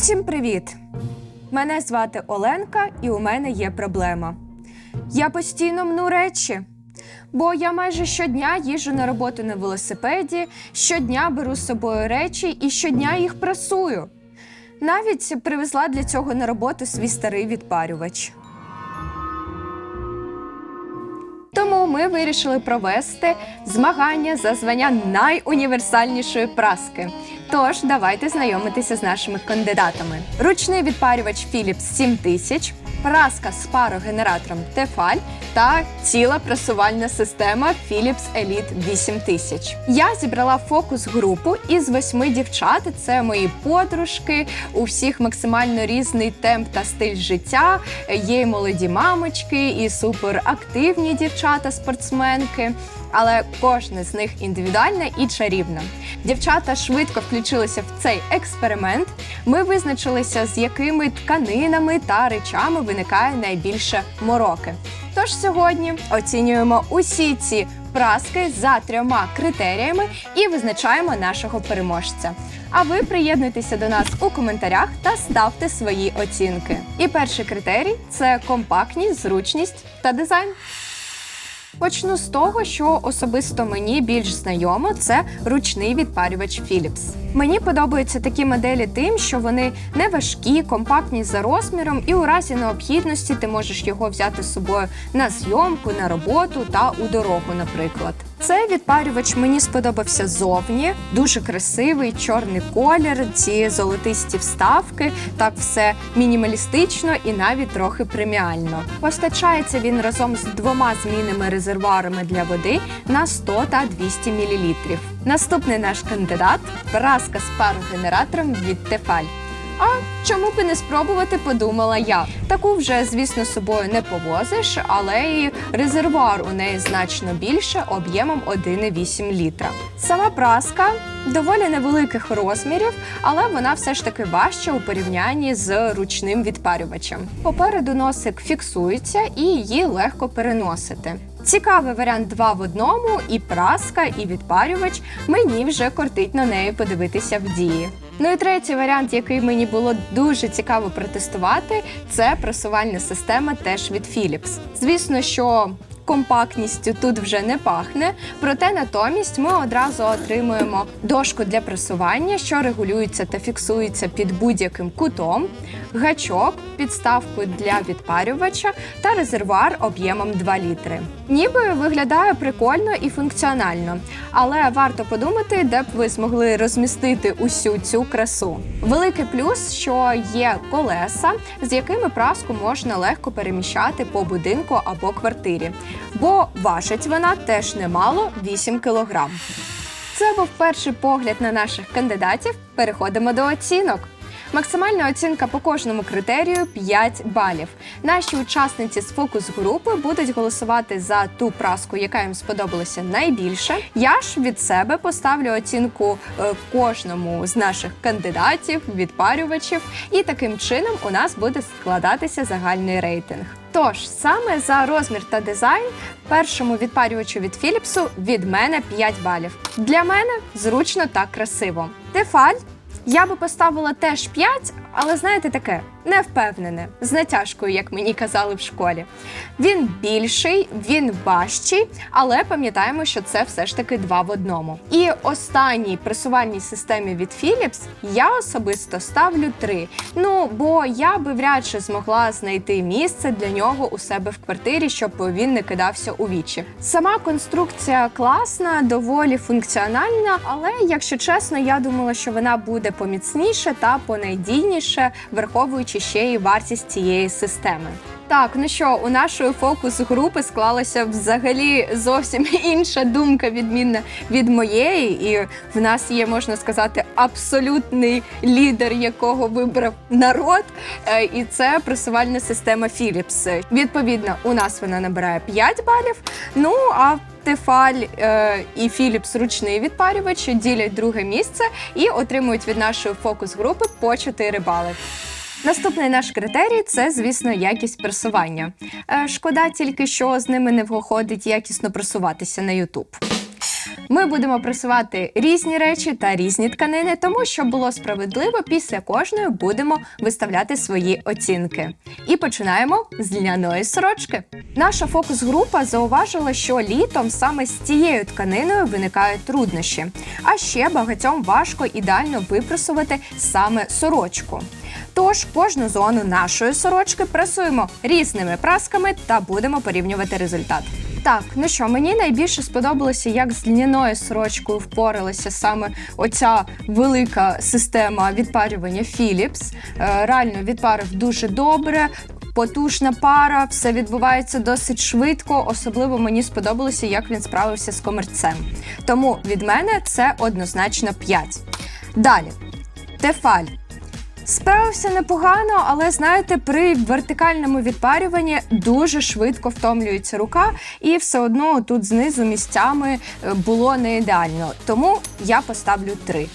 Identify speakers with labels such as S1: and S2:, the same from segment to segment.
S1: Усім привіт! Мене звати Оленка, і у мене є проблема. Я постійно мну речі, бо я майже щодня їжджу на роботу на велосипеді, щодня беру з собою речі і щодня їх прасую. Навіть привезла для цього на роботу свій старий відпарювач. Ми вирішили провести змагання за звання найуніверсальнішої праски. Тож давайте знайомитися з нашими кандидатами. Ручний відпарювач Philips 7000, праска з парогенератором Tefal та ціла пресувальна система Philips Elite 8000. Я зібрала фокус-групу із восьми дівчат. Це мої подружки. У всіх максимально різний темп та стиль життя. Є й молоді мамочки, і суперактивні дівчата-спортсменки. Але кожна з них індивідуальна і чарівна. Дівчата швидко включилися в цей експеримент. Ми визначилися, з якими тканинами та речами виникає найбільше мороки. Тож сьогодні оцінюємо усі ці праски за трьома критеріями і визначаємо нашого переможця. А ви приєднуйтеся до нас у коментарях та ставте свої оцінки. І перший критерій це компактність, зручність та дизайн. Почну з того, що особисто мені більш знайомо, це ручний відпарювач Philips. Мені подобаються такі моделі тим, що вони не важкі, компактні за розміром, і у разі необхідності ти можеш його взяти з собою на зйомку, на роботу та у дорогу, наприклад. Цей відпарювач мені сподобався зовні, дуже красивий чорний колір, ці золотисті вставки, так все мінімалістично і навіть трохи преміально. Постачається він разом з двома змінними резервуарами для води на 100 та 200 мл. Наступний наш кандидат праска з парогенератором від Tefal. А чому би не спробувати, подумала я. Таку вже, звісно, собою не повозиш, але і резервуар у неї значно більше об'ємом 1,8 літра. Сама праска доволі невеликих розмірів, але вона все ж таки важча у порівнянні з ручним відпарювачем. Попереду носик фіксується і її легко переносити. Цікавий варіант два в одному, і праска, і відпарювач. Мені вже кортить на неї подивитися в дії. Ну і третій варіант, який мені було дуже цікаво протестувати, це просувальна система теж від Philips. Звісно, що компактністю тут вже не пахне, проте натомість ми одразу отримуємо дошку для просування, що регулюється та фіксується під будь-яким кутом, гачок, підставку для відпарювача та резервуар об'ємом 2 літри. Ніби виглядає прикольно і функціонально, але варто подумати, де б ви змогли розмістити усю цю красу. Великий плюс, що є колеса, з якими праску можна легко переміщати по будинку або квартирі, бо важить вона теж немало 8 кілограм. Це був перший погляд на наших кандидатів. Переходимо до оцінок. Максимальна оцінка по кожному критерію 5 балів. Наші учасниці з фокус групи будуть голосувати за ту праску, яка їм сподобалася найбільше. Я ж від себе поставлю оцінку е, кожному з наших кандидатів, відпарювачів, і таким чином у нас буде складатися загальний рейтинг. Тож саме за розмір та дизайн першому відпарювачу від Філіпсу від мене 5 балів. Для мене зручно та красиво. Тефаль я би поставила теж 5, але знаєте таке, не впевнене, з натяжкою, як мені казали в школі. Він більший, він важчий, але пам'ятаємо, що це все ж таки два в одному. І останній пресувальній системі від Philips я особисто ставлю 3. Ну, бо я би вряд чи змогла знайти місце для нього у себе в квартирі, щоб він не кидався у вічі. Сама конструкція класна, доволі функціональна, але якщо чесно, я думала, що вона буде поміцніше та понадійніше, враховуючи ще й вартість цієї системи. Так, ну що, у нашої фокус групи склалася взагалі зовсім інша думка, відмінна від моєї, і в нас є, можна сказати, абсолютний лідер, якого вибрав народ. е, І це пресувальна система Philips. Відповідно, у нас вона набирає 5 балів. Ну а Тефаль е, і Філіпс ручний відпарювач ділять друге місце і отримують від нашої фокус групи по 4 бали. Наступний наш критерій це, звісно, якість пресування. Е, шкода тільки, що з ними не виходить якісно просуватися на YouTube. Ми будемо просувати різні речі та різні тканини, тому що було справедливо, після кожної будемо виставляти свої оцінки. І починаємо з льняної сорочки. Наша фокус-група зауважила, що літом саме з цією тканиною виникають труднощі. А ще багатьом важко ідеально випрасувати саме сорочку. Тож кожну зону нашої сорочки прасуємо різними прасками та будемо порівнювати результат. Так, ну що, мені найбільше сподобалося, як з льняною сорочкою впоралася саме оця велика система відпарювання Philips. Е, Реально відпарив дуже добре. Потужна пара, все відбувається досить швидко. Особливо мені сподобалося, як він справився з комерцем. Тому від мене це однозначно 5. Далі, Тефаль. Справився непогано, але знаєте, при вертикальному відпарюванні дуже швидко втомлюється рука, і все одно тут знизу місцями е, було не ідеально. Тому я поставлю 3.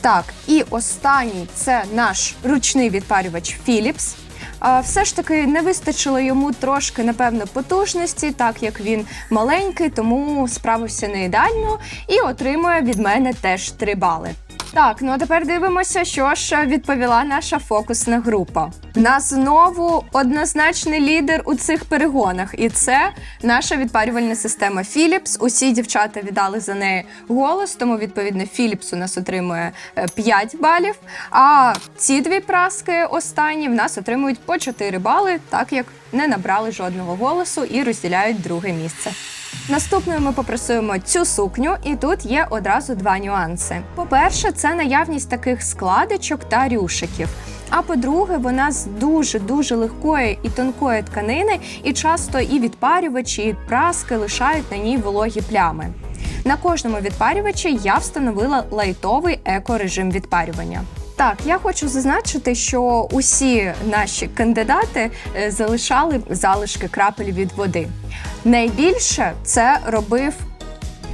S1: Так, і останній це наш ручний відпарювач Philips. Все ж таки не вистачило йому трошки, напевно, потужності, так як він маленький, тому справився не ідеально і отримує від мене теж 3 бали. Так, ну а тепер дивимося, що ж відповіла наша фокусна група. У нас знову однозначний лідер у цих перегонах, і це наша відпарювальна система Philips. Усі дівчата віддали за неї голос, тому відповідно Philips у нас отримує е, 5 балів. А ці дві праски останні в нас отримують по 4 бали, так як не набрали жодного голосу і розділяють друге місце. Наступною ми попросуємо цю сукню, і тут є одразу два нюанси. По-перше, це наявність таких складочок та рюшиків. А по-друге, вона з дуже дуже легкої і тонкої тканини, і часто і відпарювачі, і праски лишають на ній вологі плями. На кожному відпарювачі я встановила лайтовий еко-режим відпарювання. Так, я хочу зазначити, що усі наші кандидати е, залишали залишки крапель від води. Найбільше це робив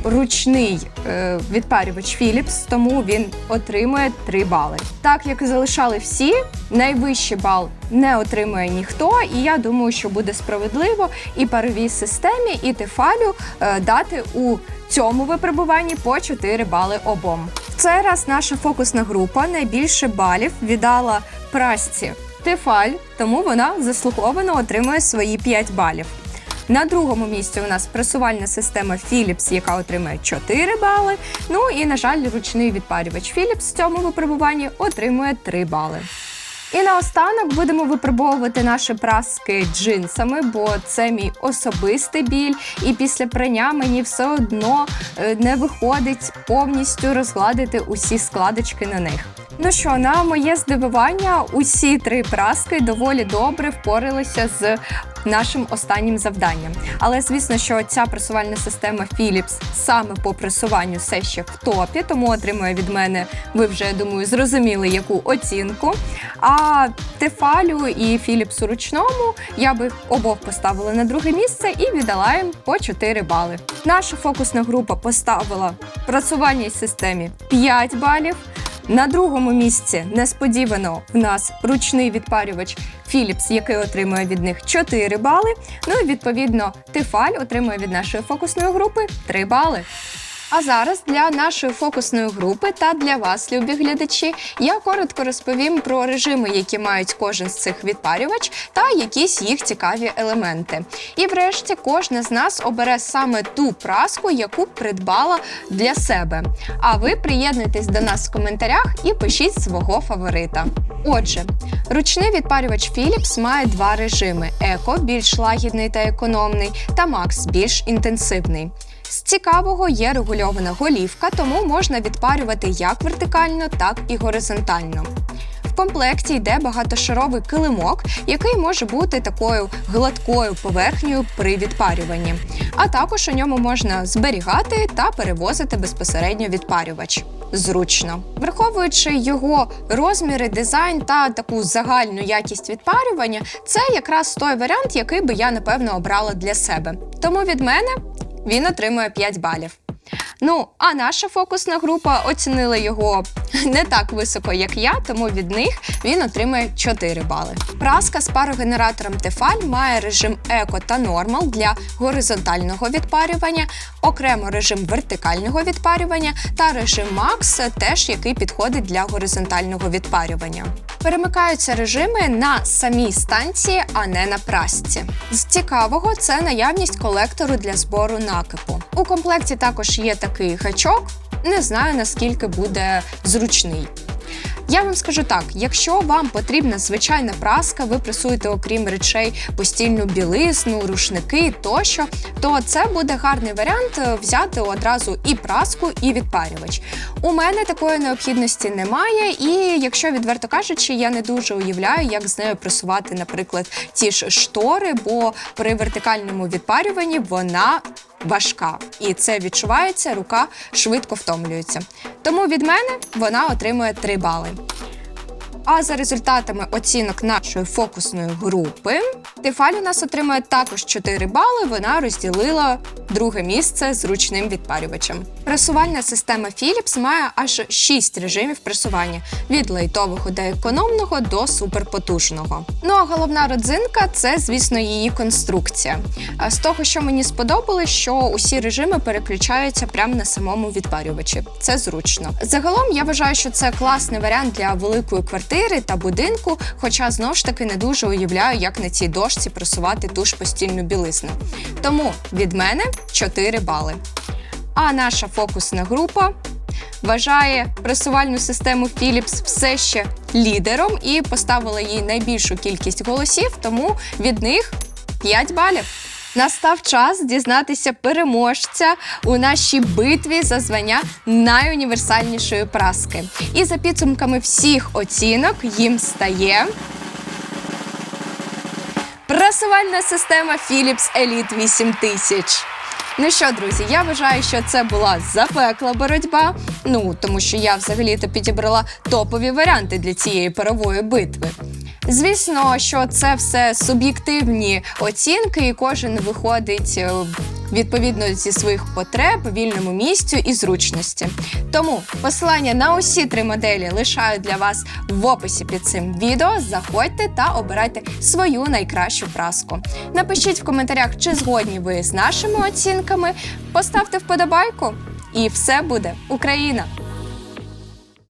S1: ручний е, відпарювач Philips, тому він отримує 3 бали. Так як залишали всі, найвищий бал не отримує ніхто, і я думаю, що буде справедливо і паровій системі, і тефалю е, дати у цьому випробуванні по 4 бали обом. В цей раз наша фокусна група найбільше балів віддала прасці Тефаль, тому вона заслуговано отримує свої 5 балів. На другому місці у нас пресувальна система Philips, яка отримує 4 бали. Ну і, на жаль, ручний відпарювач Philips в цьому випробуванні отримує 3 бали. І наостанок будемо випробовувати наші праски джинсами, бо це мій особистий біль. І після прання мені все одно е, не виходить повністю розгладити усі складочки на них. Ну що, на моє здивування, усі три праски доволі добре впоралися з нашим останнім завданням. Але звісно, що ця пресувальна система Philips саме по пресуванню все ще в топі, тому отримує від мене, ви вже я думаю, зрозуміли яку оцінку. А Тефалю і Philips ручному я би обох поставила на друге місце і віддала їм по 4 бали. Наша фокусна група поставила працювання системі 5 балів. На другому місці несподівано в нас ручний відпарювач Philips, який отримує від них 4 бали. Ну і відповідно Тефаль отримує від нашої фокусної групи 3 бали. А зараз для нашої фокусної групи та для вас, любі глядачі, я коротко розповім про режими, які мають кожен з цих відпарювач, та якісь їх цікаві елементи. І врешті кожна з нас обере саме ту праску, яку придбала для себе. А ви приєднуйтесь до нас в коментарях і пишіть свого фаворита. Отже, ручний відпарювач Philips має два режими: еко більш лагідний та економний, та Макс більш інтенсивний. З цікавого є регульована голівка, тому можна відпарювати як вертикально, так і горизонтально. В комплекті йде багатошаровий килимок, який може бути такою гладкою поверхнею при відпарюванні. А також у ньому можна зберігати та перевозити безпосередньо відпарювач. Зручно. Враховуючи його розміри, дизайн та таку загальну якість відпарювання, це якраз той варіант, який би я напевно обрала для себе. Тому від мене він отримує 5 балів. Ну, а наша фокусна група оцінила його не так високо, як я, тому від них він отримує 4 бали. Праска з парогенератором Tefal має режим Еко та Нормал для горизонтального відпарювання, окремо режим вертикального відпарювання та режим Max, теж який підходить для горизонтального відпарювання. Перемикаються режими на самій станції, а не на прасці. З цікавого це наявність колектору для збору накипу. У комплекті також є такий гачок. Не знаю наскільки буде зручний. Я вам скажу так: якщо вам потрібна звичайна праска, ви пресуєте, окрім речей, постільну білизну, рушники тощо, то це буде гарний варіант е, взяти одразу і праску, і відпарювач. У мене такої необхідності немає, і якщо відверто кажучи, я не дуже уявляю, як з нею пресувати, наприклад, ті ж штори, бо при вертикальному відпарюванні вона важка, і це відчувається, рука швидко втомлюється. Тому від мене вона отримує 3 бали. А за результатами оцінок нашої фокусної групи, Тефаль у нас отримує також 4 бали. Вона розділила друге місце з ручним відпарювачем. Пресувальна система Philips має аж 6 режимів пресування від лайтового до економного до суперпотужного. Ну а головна родзинка це, звісно, її конструкція. З того, що мені сподобалось, що усі режими переключаються прямо на самому відпарювачі. Це зручно. Загалом я вважаю, що це класний варіант для великої квартири та будинку, хоча знову ж таки не дуже уявляю, як на цій дошці просувати ту ж постільну білизну. Тому від мене 4 бали. А наша фокусна група вважає пресувальну систему Philips все ще лідером і поставила їй найбільшу кількість голосів, тому від них 5 балів. Настав час дізнатися переможця у нашій битві за звання найуніверсальнішої праски. І за підсумками всіх оцінок їм стає. Прасувальна система Philips Elite 8000. Ну що, друзі, я вважаю, що це була запекла боротьба. Ну тому що я взагалі-то підібрала топові варіанти для цієї парової битви. Звісно, що це все суб'єктивні оцінки, і кожен виходить е, відповідно зі своїх потреб, вільному місцю і зручності. Тому посилання на усі три моделі лишаю для вас в описі під цим відео. Заходьте та обирайте свою найкращу праску. Напишіть в коментарях, чи згодні ви з нашими оцінками. Поставте вподобайку, і все буде Україна!